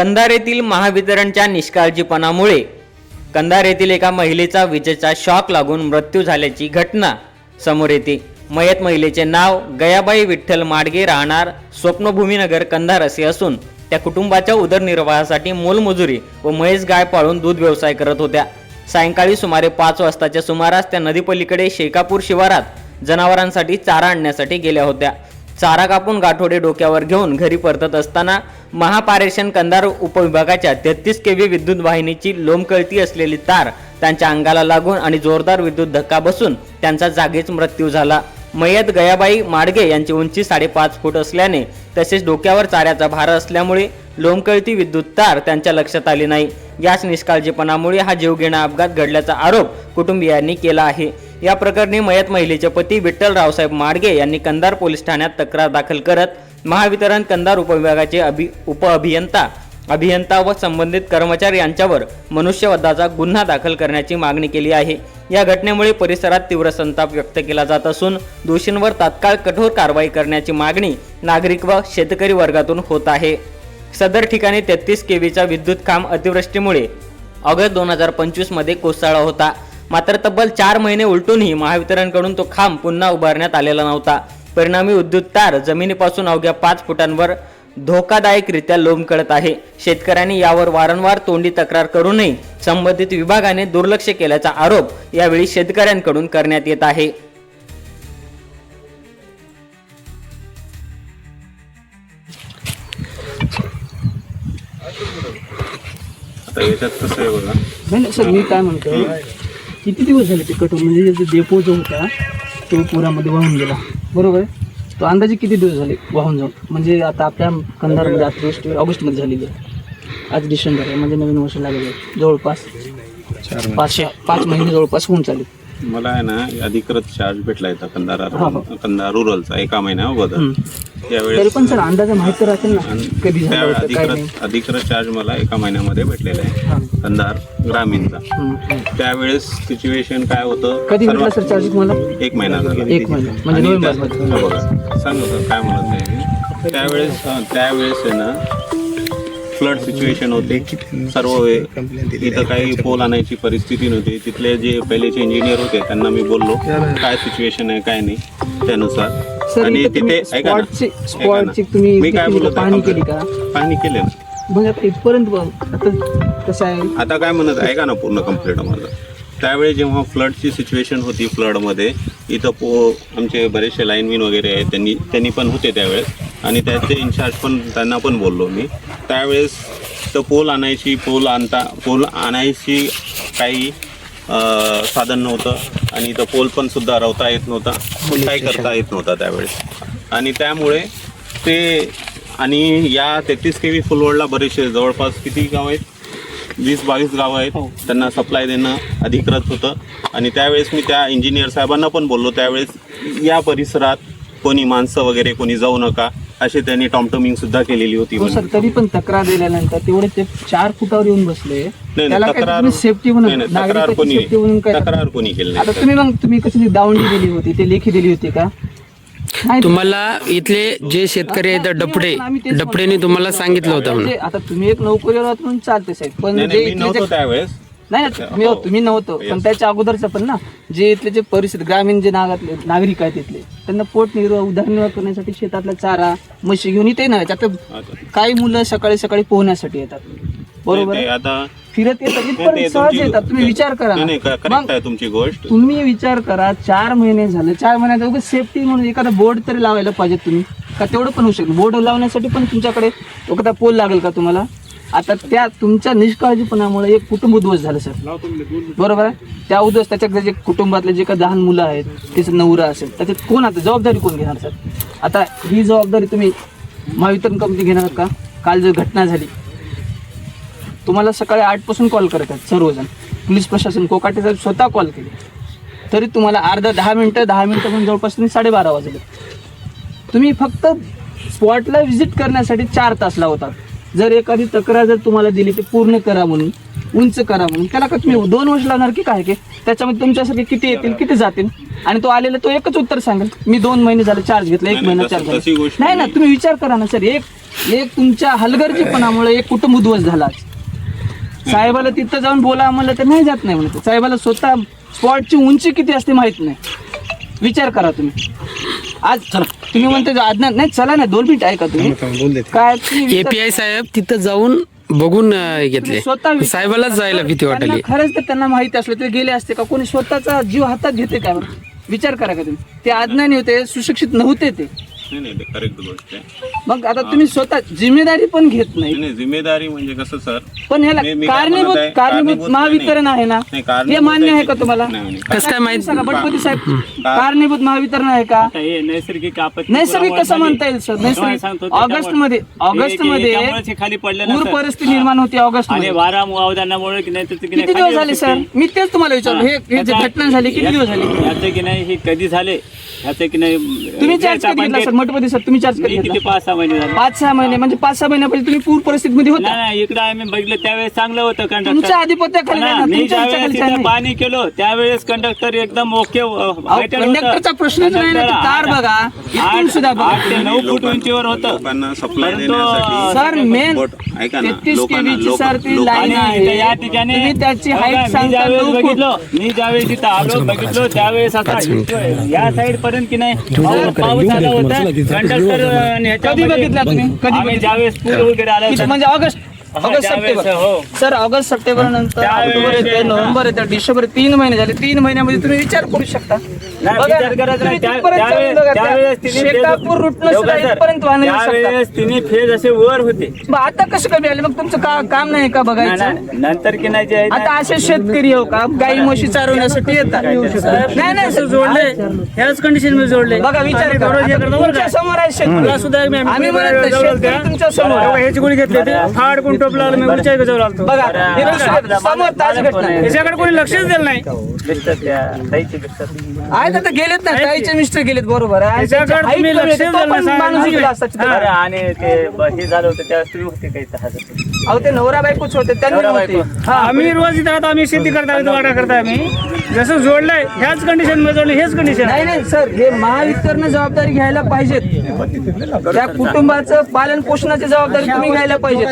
कंधारेतील महावितरणच्या निष्काळजीपणामुळे कंधार येथील एका महिलेचा विजेचा शॉक लागून मृत्यू झाल्याची घटना समोर येते. मयत महिलेचे नाव गयाबाई विठ्ठल माडगे राहणार स्वप्नभूमीनगर कंधार असे असून त्या कुटुंबाच्या उदरनिर्वाहासाठी मोलमजुरी व म्हैस गाय पाळून दूध व्यवसाय करत होत्या. सायंकाळी सुमारे पाच वाजताच्या सुमारास त्या नदीपलीकडे शेकापूर शिवारात जनावरांसाठी चारा आणण्यासाठी गेल्या होत्या. चारा कापून गाठोडे डोक्यावर घेऊन घरी परतत असताना महापारेषण कंधार उपविभागाच्या तेहतीस केव्ही विद्युत वाहिनीची लोमकळती असलेली तार त्यांच्या अंगाला लागून आणि जोरदार विद्युत धक्का बसून त्यांचा जागीच मृत्यू झाला. मयत गयाबाई माडगे यांची उंची साडेपाच फूट असल्याने तसेच डोक्यावर चाऱ्याचा भार असल्यामुळे लोमकळती विद्युत तार त्यांच्या लक्षात आली नाही. याच निष्काळजीपणामुळे हा जीवघेणा अपघात घडल्याचा आरोप कुटुंबियांनी केला आहे. या प्रकरणी मयत महिलेचे पती विठ्ठल रावसाहेब माडगे यांनी कंधार पोलीस ठाण्यात तक्रार दाखल करत महावितरण कंधार उपविभागाचे अभि उपअभियंता अभियंता व संबंधित कर्मचारी यांच्यावर मनुष्यवधाचा गुन्हा दाखल करण्याची मागणी केली आहे. या घटनेमुळे परिसरात तीव्र संताप व्यक्त केला जात असून दोषींवर तात्काळ कठोर कारवाई करण्याची मागणी नागरिक व शेतकरी वर्गातून होत आहे. सदर ठिकाणी तेहतीस केवीचा विद्युत खांब अतिवृष्टीमुळे ऑगस्ट दोन हजार पंचवीसमध्ये कोसळला होता. मात्र तब्बल चार महिने उलटूनही महावितरणकडून तो खांब पुन्हा उभारण्यात आलेला नव्हता. परिणामी विद्युत तार जमिनीपासून अवघ्या पाच फुटांवर धोकादायकरित्या लोंबकळत आहे. शेतकऱ्यांनी यावर वारंवार तोंडी तक्रार करूनही संबंधित विभागाने दुर्लक्ष केल्याचा आरोप यावेळी शेतकऱ्यांकडून करण्यात येत आहे. आता याच्यात कसं आहे बघा. नाही नाही, सर मी काय म्हणतो? किती दिवस झाले ते कटून म्हणजे जो डेपो जो होता तो पुरामध्ये वाहून गेला. बरोबर? आहे तो अंदाजे किती दिवस झाले वाहून जाऊन? म्हणजे आता आपल्या कंधारमध्ये आता गोष्ट ऑगस्टमध्ये झालेली आहे. आज डिसेंबर आहे म्हणजे नवीन वर्ष लागले. आहे जवळपास पाचशे पाच महिने जवळपास होऊन चालेल. मला आहे ना अधिकृत चार्ज भेटला येतं कंधार. कंधार रुरलचा एका महिन्या अगोदर. त्यावेळेस तरी पण सर अंदाजे माहिती तर राहतील ना आणि कधी त्या झालं होतं काय नाही अधिकृत अधिकृत चार्ज मला एका महिन्यामध्ये भेटलेला आहे. कंधार ग्रामीणचा हम्म, हम्म. त्यावेळेस सिच्युएशन काय होतं कधी भेटला सर्वात- सर चार्जेस मला एक महिना झाला एक महिना म्हणजे आणि हो बघा सांग बघा, काय म्हणत मी. त्यावेळेस हा, त्यावेळेस आहे ना फ्लड सिच्युएशन होते. सर्व वे- इथं काही पोल आणायची परिस्थिती नव्हती. तिथले जे पहिलेचे इंजिनियर होते त्यांना मी बोललो काय सिच्युएशन आहे काय नाही त्यानुसार. सर आणि तिथे ऐका ना, स्पॉटची ऐका ना. स्पॉटची तुम्ही मी काय बोलत आहे पाहणी फक्त? केली का? पाहणी केली ना. मग आता इथपर्यंत बघ आता कसं आहे? आता काय म्हणत आहे, ऐका ना पूर्ण कंप्लीट माझं त्यावेळी जेव्हा फ्लडची सिच्युएशन होती फ्लडमध्ये इथं पो आमचे बरेचसे लाईनमॅन वगैरे आहेत त्यांनी त्यांनी पण होते त्यावेळेस. आणि त्याचे इन्चार्ज पण त्यांना पण बोललो मी. त्यावेळेस तर पोल आणायची पोल आणता पोल आणायची काही साधन नव्हतं. आणि इथं पोल पण सुद्धा रवता येत नव्हता. काही करता येत नव्हता त्यावेळेस. आणि त्यामुळे ते आणि या तेहतीस के व्ही फुलवडला बरेचसे जवळपास किती गाव आहेत? वीस बावीस गावं आहेत. त्यांना सप्लाय देणं अधिकृत होतं. आणि त्यावेळेस मी त्या इंजिनियर साहेबांना पण बोललो. त्यावेळेस या परिसरात कोणी माणसं वगैरे कोणी जाऊ नका. अशी त्यांनी टॉमटमिंग सुद्धा केलेली होती हो. सर तरी पण तक्रार दिल्यानंतर तेवढे ते चार फुटावर येऊन बसले. नाही त्याला नाही काय तक्रार तुम्ही सेफ्टी नाही, म्हणून नाही, तक्रार नागरिकाची कोणी सेफ्टी म्हणून काय तक्रार कोणी केली आता तुम्ही मग तुम्ही कशी दावंडी दिली होती? ते लेखी दिली होती का? नाही. तुम्हाला इथले जे शेतकरी आहेत डपडे डपडेने तुम्हाला सांगितलं होतं म्हणून. म्हणजे आता तुम्ही एक नोकरीवर आहात म्हणून चालते साहेब. पण नाही जे नाही मी इथले नव्हतो जे- त्यावेळेस. नाही तुम्ही हो, तुम्ही नव्हतं. पण त्याच्या अगोदरचं पण ना जे इथले जे परिस्थिती ग्रामीण जे नागातले नागरिक आहेत इथले त्यांना पोटनिर्वाह उदरनिर्वाह करण्यासाठी शेतातला चारा म्हशी घेऊन इथे नाही आता आता काही मुलं सकाळी सकाळी पोहण्यासाठी येतात. बरोबर फिरत येतात सहज येतात. तुम्ही विचार करा. ना. मग तुमची गोष्ट. तुम्ही विचार करा चार महिने झाले. चार महिन्यात सेफ्टी म्हणून एखादा बोर्ड तरी लावायला पाहिजे तुम्ही. का तेवढं पण होऊ शकतं. बोर्ड लावण्यासाठी पण तुमच्याकडे एखादा पोल लागेल का तुम्हाला? आता त्या तुमच्या निष्काळजीपणामुळे एक कुटुंब उद्ध्वस्त झालं सर. बरोबर आहे? त्या उद्ध्वस्त त्याच्या जे कुटुंबातले जे काही लहान मुलं आहेत त्याचं नवरा असेल त्याच्यात कोण आता? जबाबदारी कोण घेणार सर? आता ही जबाबदारी तुम्ही महावितरण कंपनी घेणार का? काल जर घटना झाली तुम्हाला सकाळी आठपासून कॉल करत आहेत सर्वजण. पोलीस प्रशासन कोकाटे साहेब स्वतः कॉल केले. तरी तुम्हाला अर्धा दहा मिनटं दहा मिनटं पण जवळपास तुम्ही साडेबारा वाजले. तुम्ही फक्त स्पॉटला व्हिजिट करण्यासाठी चार तास लावतात. जर एखादी तक्रार जर तुम्हाला दिली ते पूर्ण करा म्हणून उंच करा म्हणून त्याला का तुम्ही दोन वर्ष लावणार की काय? की त्याच्यामध्ये तुमच्यासारखे किती येतील किती जातील? आणि तो आलेला तो एकच उत्तर सांगेल मी दोन महिने झाले चार्ज घेतला एक महिना चार्ज झाला नाही ना नाही. तुम्ही विचार करा ना सर एक एक तुमच्या हलगर्जीपणामुळे एक कुटुंब उद्ध्वस्त झाला आज. साहेबाला तिथं जाऊन बोला म्हणलं तर नाही जात नाही म्हणत साहेबाला स्वतः स्पॉटची उंची किती असते माहीत नाही. विचार करा तुम्ही. आज चला. तुम्ही म्हणते आज्ञा नाही चला ना दोन मिनिट ऐका तुम्ही. काय तुम्ही एपीआय साहेब तिथं जाऊन बघून अं, घेतले. स्वतः विचार- साहेबालाच जायला भीती त्यांना वाटली खरंच तर त्यांना माहिती असलं ते गेले असते का? कोणी स्वतःचा जीव हातात घेते का? विचार करा का तुम्ही? ते अज्ञानी होते सुशिक्षित नव्हते ते. नाही नाही ते करेक्ट गोष्ट आहे. मग आता तुम्ही स्वतः जिम्मेदारी पण घेत नाही. जिम्मेदारी म्हणजे कसं सर? पण ह्याला मी- मी काय कारणीभूत म्हणत आहे? कारणीभूत कारणीभूत महावितरण आहे ना? नाही, कारणीभूत हे मान्य आहे का. तुम्हाला? नाही, नाही. कसं काय माहीत? सांगा बटपती साहेब कारणीभूत महावितरण आहे का? हे नैसर्गिक आपत्ती नैसर्गिक कसं म्हणता येईल सर? तुम्हाला नैसर्गिक सांगतो ऑगस्टमध्ये ऑगस्टमध्ये त्यामुळेच हे खाली पडलं पूर सर. परिस्थिती निर्माण होती ऑगस्ट आणि मध्ये वारा वावदानामुळे की नाही तर ते की नाही किती खाली दिवस झाले सर. मी तेच तुम्हाला विचारलं हे हे जे याचा- घटना झाली किती दिवस झाले? याचं की नाही हे कधी झाले? ह्याचं की नाही तुम्ही जे चार्ज कधी घेतला सर? मठपती सर तुम्ही चार्ज मी पाच सहा महिने झाले. पाच सहा महिने म्हणजे पाच सहा महिन्यापासून तुम्ही पूर परिस्थितीमध्ये होता? नाही नाही इकडे आम्ही बघितलं त्यावेळेस चांगलं होतं तुमच्या कंडक्टर आधिपत्याखाली नाही ना, मी तुमच्या ज्यावेळेस ह्याच्याखाली तिथं नाही. पाणी केलं त्यावेळेस कंडक्टर एकदम ओके कंडक्टरचा प्रश्नच नाही ना, तो तार बघा, इथून सुद्धा बघा. आठ ते नऊ फूट उंचीवर होतं. लोकांना सप्लाय परंतु- देण्यासाठी सर मेन बोट ऐका ना तेहतीस लोकांना केवीची लोक- सर ती लोक- लाईन आणि आहे या ठिकाणी तुम्ही त्याची बघा, हाईट मी सांगता ज्यावेळेस नऊ फूट. बघितलं मी ज्यावेळेस तिथं आलो बघितलो त्यावेळेस आता या साईड पर्यंत की नाही पाऊस आला होता. कंडक्टर आणि कधी बघितला तुम्ही? कधी आम्ही बघितला? ज्यावेळेस पूर वगैरे आला किती होता. म्हणजे ऑगस्ट ऑगस्ट सप्टेंबर. हो. सर ऑगस्ट सप्टेंबर नंतर ऑक्टोबर येते ते- नोव्हेंबर येते डिसेंबर तीन महिने झाले. तीन महिन्यामध्ये तुम्ही विचार करू शकता. शेकापूर रूटनं सुद्धा सर, इथपर्यंत वाहन येऊ शकतात. त्यावेळेस तिने फेज असे वर होते. मग आता कसं कमी आले? मग तुमचं का काम नाही का नाही, बघायचं? नाही, नंतर की नाही जे आहे ना, आता असे शेतकरी हो का? गाई म्हशी चारवण्यासाठी येतात. नाही नाही सर. जोडले. ह्याच कंडिशनमध्ये जोडले. बघा विचार करा. आता तुमच्यासमोर आहे शेतकरी. आम्ही म्हणत नाही, शेतकरी तुमच्यासमोर आहे. ह्याची गोळी घेतली होती फाड कोण टोपला आलं मी बघा हे दुसरं समोर ताज घटना आहे. त्याच्याकडे कोणी लक्षच दिलं नाही दिसतात त्या ताईचे आता गेलेत ना ताईचे मिस्टर गेलेत बरोबर आहे. त्याच्याकडे height तुम्ही कमी लक्ष होते, तो दिलं पण नाही, माणूस सांगा. गेला असता तिथं. अरे आणि ते ब- हे झालं होतं त्यावेळेस तुम्ही होते काही हजर. अहो ते नवरा बायकोच होते त्यांनी नवरा नव्हते. बायको. हा आम्ही रोज इथं राहतो आम्ही शेती करता येतो वाटा करता आम्ही. जसं जोडलंय ह्याच कंडिशनमध्ये जोडलं हेच कंडिशन नाही नाही सर हे महावितरण जबाबदारी घ्यायला पाहिजेत. त्या कुटुंबाचं पालन पोषणाची जबाबदारी तुम्ही घ्यायला पाहिजे